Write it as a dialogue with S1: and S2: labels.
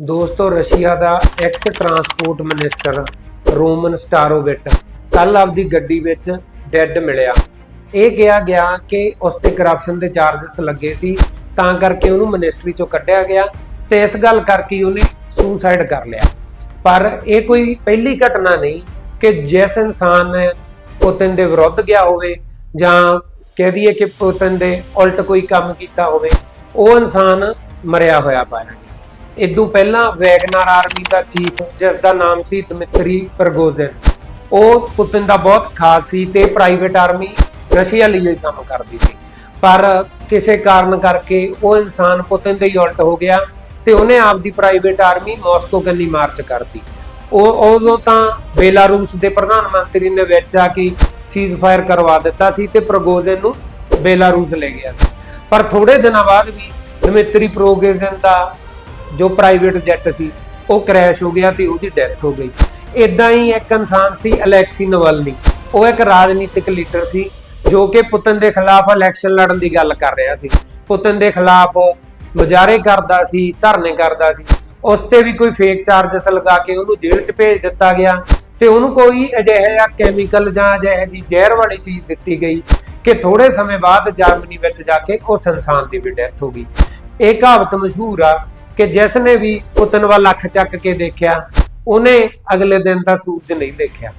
S1: ਦੋਸਤੋ, ਰਸ਼ੀਆ ਦਾ ex transport minister Roman Starovoit ਕੱਲ ਆਪਦੀ ਗੱਡੀ ਵਿੱਚ ਡੈੱਡ ਮਿਲਿਆ। ਇਹ ਕਿਹਾ ਗਿਆ ਕਿ ਉਸ ਤੇ ਕਰਪਸ਼ਨ ਦੇ ਚਾਰजेस ਲੱਗੇ ਸੀ, ਤਾਂ ਕਰਕੇ ਉਹਨੂੰ ਮਿਨਿਸਟਰੀ ਚੋਂ ਕੱਢਿਆ ਗਿਆ ਤੇ ਇਸ ਗੱਲ ਕਰਕੇ ਉਹਨੇ ਸੁਸਾਈਡ ਕਰ ਲਿਆ। ਪਰ ਇਹ ਕੋਈ ਪਹਿਲੀ ਘਟਨਾ ਨਹੀਂ ਕਿ ਜਿਸ ਇਨਸਾਨ ਨੇ ਪੁਤਨ ਦੇ ਵਿਰੁੱਧ ਗਿਆ ਹੋਵੇ ਜਾਂ ਕਹਿ ਦਈਏ ਕਿ ਪੁਤਨ ਦੇ ਉਲਟ ਕੋਈ ਕੰਮ ਕੀਤਾ ਹੋਵੇ, ਉਹ ਇਨਸਾਨ ਮਰਿਆ ਹੋਇਆ ਪਾਇਆ। ਇਦੋਂ ਪਹਿਲਾਂ ਵੈਗਨਰ ਆਰਮੀ ਦਾ ਚੀਫ, ਜਿਸ ਦਾ ਨਾਮ ਸੀ ਦਮਿਤਰੀ ਪ੍ਰਗੋਜਿਨ। ਉਹ ਪੁਤਨ ਦਾ ਬਹੁਤ ਖਾਸ ਸੀ ਤੇ ਪ੍ਰਾਈਵੇਟ ਆਰਮੀ ਰਸ਼ੀਆ ਲਈ ਹੀ ਕੰਮ ਕਰਦੀ ਸੀ। ਪਰ ਕਿਸੇ ਕਾਰਨ ਕਰਕੇ ਉਹ ਇਨਸਾਨ ਪੁਤਨ ਦੇ ਹੀ ਉਲਟ ਹੋ ਗਿਆ ਤੇ ਉਹਨੇ ਆਪਦੀ ਪ੍ਰਾਈਵੇਟ ਆਰਮੀ ਮਾਸਕੋ ਕੰਨੀ ਮਾਰਚ ਕਰਤੀ। ਉਹ ਉਦੋਂ ਤਾਂ ਬੇਲਾਰੂਸ ਦੇ ਪ੍ਰਧਾਨ ਮੰਤਰੀ ਨੇ ਵਿੱਚ ਆ ਕੇ ਸੀਜ਼ਫਾਇਰ ਕਰਵਾ ਦਿੱਤਾ ਸੀ ਤੇ ਪ੍ਰਗੋਜ਼ਨ ਨੂੰ ਬੇਲਾਰੂਸ ਲੈ ਗਿਆ ਸੀ। ਪਰ ਥੋੜੇ ਦਿਨਾਂ ਬਾਅਦ ਵੀ ਦਮਿਤਰੀ ਪ੍ਰੋਗੇਜ਼ਨ ਦਾ ਜੋ ਪ੍ਰਾਈਵੇਟ ਜੈਟ ਸੀ, ਉਹ ਕ੍ਰੈਸ਼ ਹੋ ਗਿਆ ਤੇ ਉਹਦੀ ਡੈਥ ਹੋ ਗਈ। ਇਦਾਂ ਹੀ ਇੱਕ ਇਨਸਾਨ ਸੀ ਅਲੈਕਸੀ ਨਵਲਨੀ। ਉਹ ਇੱਕ ਰਾਜਨੀਤਿਕ ਲੀਡਰ ਸੀ, ਜੋ ਕਿ ਪੁਤਨ ਦੇ ਖਿਲਾਫ ਇਲੈਕਸ਼ਨ ਲੜਨ ਦੀ ਗੱਲ ਕਰ ਰਿਹਾ ਸੀ। ਪੁਤਨ ਦੇ ਖਿਲਾਫ ਮੁਜ਼ਾਹਰੇ ਕਰਦਾ ਸੀ, ਧਰਨੇ ਕਰਦਾ ਸੀ। ਉਸ ਤੇ ਵੀ ਕੋਈ ਫੇਕ ਚਾਰजेस ਲਗਾ ਕੇ ਉਹਨੂੰ ਜੇਲ੍ਹ 'ਚ ਭੇਜ ਦਿੱਤਾ ਗਿਆ ਤੇ ਉਹਨੂੰ ਕੋਈ ਅਜਿਹਾ ਕੈਮੀਕਲ ਜਾਂ ਅਜਿਹੀ ਜਿਹੀ ਜ਼ਹਿਰ ਵਾਲੀ ਚੀਜ਼ ਦਿੱਤੀ ਗਈ ਕਿ ਥੋੜੇ ਸਮੇਂ ਬਾਅਦ ਜਰਮਨੀ ਵਿੱਚ ਜਾ ਕੇ ਉਸ ਇਨਸਾਨ ਦੀ ਵੀ ਡੈਥ ਹੋ ਗਈ। ਇਹ ਕਹਾਵਤ ਮਸ਼ਹੂਰ ਆ ਕਿ ਜਿਸ ਨੇ ਵੀ ਪੁਤਨ ਵੱਲ ਅੱਖ ਚੱਕ ਕੇ ਦੇਖਿਆ, ਉਹਨੇ ਅਗਲੇ ਦਿਨ ਦਾ ਸੂਰਜ ਨਹੀਂ ਦੇਖਿਆ।